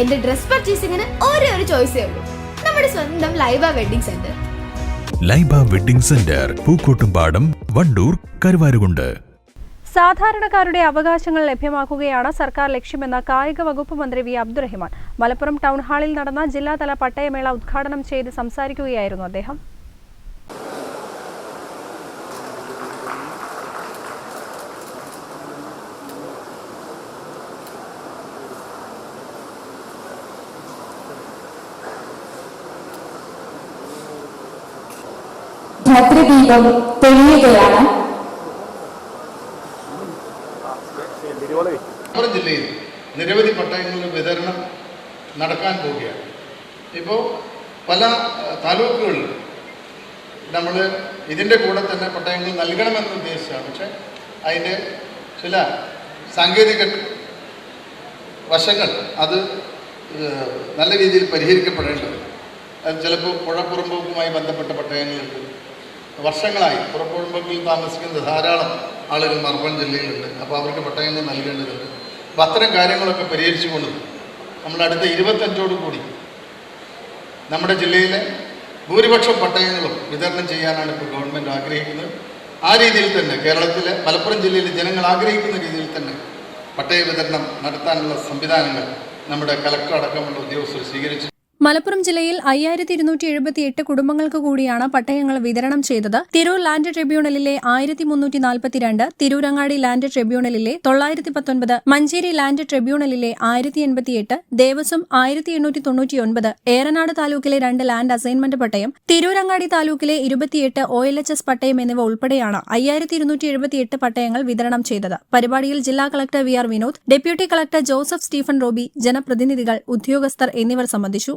എന്റെ ഡ്രസ് പർച്ചേസിംഗിന് ഒരേ ഒരു ചോയ്സേ ഉള്ളൂ. നമ്മുടെ സ്വന്തം Laiba wedding centre. Laiba wedding centre Pookkottumpadam Wandoor Karuvarakundu. സാധാരണക്കാരുടെ അവകാശങ്ങൾ ലഭ്യമാക്കുകയാണ് സർക്കാർ ലക്ഷ്യമെന്ന് കായിക വകുപ്പ് മന്ത്രി വി. അബ്ദുറഹിമാൻ. മലപ്പുറം ടൗൺ ഹാളിൽ നടന്ന ജില്ലാതല പട്ടയമേള ഉദ്ഘാടനം ചെയ്ത് സംസാരിക്കുകയായിരുന്നു അദ്ദേഹം. ഭദ്രദീപം തെളിയുകയാണ്. ജില്ലയിൽ നിരവധി പട്ടയങ്ങളിൽ വിതരണം നടക്കാൻ പോവുകയാണ്. ഇപ്പോൾ പല താലൂക്കുകളിൽ നമ്മൾ ഇതിന്റെ കൂടെ തന്നെ പട്ടയങ്ങൾ നൽകണമെന്ന് ഉദ്ദേശിച്ചാണ്. പക്ഷേ അതിന്റെ ചില സാങ്കേതിക വശങ്ങൾ അത് നല്ല രീതിയിൽ പരിഹരിക്കപ്പെടേണ്ടത് അത് ചിലപ്പോൾ പുഴപ്പുറമ്പോക്കുമായി ബന്ധപ്പെട്ട പട്ടയങ്ങളുണ്ട് വർഷങ്ങളായി. പുറപ്പെടുമ്പോൾ താമസിക്കുന്ന ധാരാളം ആളുകൾ മലപ്പുറം ജില്ലയിലുണ്ട്. അപ്പോൾ അവർക്ക് പട്ടയങ്ങൾ നൽകേണ്ടതുണ്ട്. അപ്പോൾ അത്തരം കാര്യങ്ങളൊക്കെ പരിഹരിച്ചുകൊണ്ട് നമ്മൾ അടുത്ത ഇരുപത്തഞ്ചോട് കൂടി നമ്മുടെ ജില്ലയിലെ ഭൂരിപക്ഷം പട്ടയങ്ങളും വിതരണം ചെയ്യാനാണ് ഇപ്പോൾ ഗവൺമെന്റ് ആഗ്രഹിക്കുന്നത്. ആ രീതിയിൽ തന്നെ കേരളത്തിലെ മലപ്പുറം ജില്ലയിലെ ജനങ്ങൾ ആഗ്രഹിക്കുന്ന രീതിയിൽ തന്നെ പട്ടയ വിതരണം നടത്താനുള്ള സംവിധാനങ്ങൾ നമ്മുടെ കലക്ടർ അടക്കമുള്ള ഉദ്യോഗസ്ഥർ സ്വീകരിച്ചു. മലപ്പുറം ജില്ലയിൽ അയ്യായിരത്തി ഇരുന്നൂറ്റി എഴുപത്തി എട്ട് കുടുംബങ്ങൾക്ക് കൂടിയാണ് പട്ടയങ്ങൾ വിതരണം ചെയ്തത്. തിരൂർ ലാൻഡ് ട്രിബ്യൂണലിലെ ആയിരത്തി മുന്നൂറ്റി നാൽപ്പത്തിരണ്ട് തിരൂരങ്ങാടി ലാൻഡ് ട്രിബ്യൂണലിലെ തൊള്ളായിരത്തി പത്തൊൻപത് മഞ്ചേരി ലാൻഡ് ട്രിബ്യൂണലിലെ ആയിരത്തി എൺപത്തിയെട്ട് ദേവസ്വം ആയിരത്തി എണ്ണൂറ്റി തൊണ്ണൂറ്റിയൊൻപത് ഏറനാട് താലൂക്കിലെ രണ്ട് ലാൻഡ് അസൈൻമെന്റ് പട്ടയം തിരൂരങ്ങാടി താലൂക്കിലെ ഇരുപത്തിയെട്ട് ഒ എൽ എച്ച് എസ് പട്ടയം എന്നിവ ഉൾപ്പെടെയാണ് അയ്യായിരത്തി ഇരുന്നൂറ്റി എഴുപത്തിയെട്ട് പട്ടയങ്ങൾ വിതരണം ചെയ്തത്. പരിപാടിയിൽ ജില്ലാ collector V R Vinod deputy collector Joseph Stephen Robi ജനപ്രതിനിധികൾ ഉദ്യോഗസ്ഥർ എന്നിവർ സംബന്ധിച്ചു.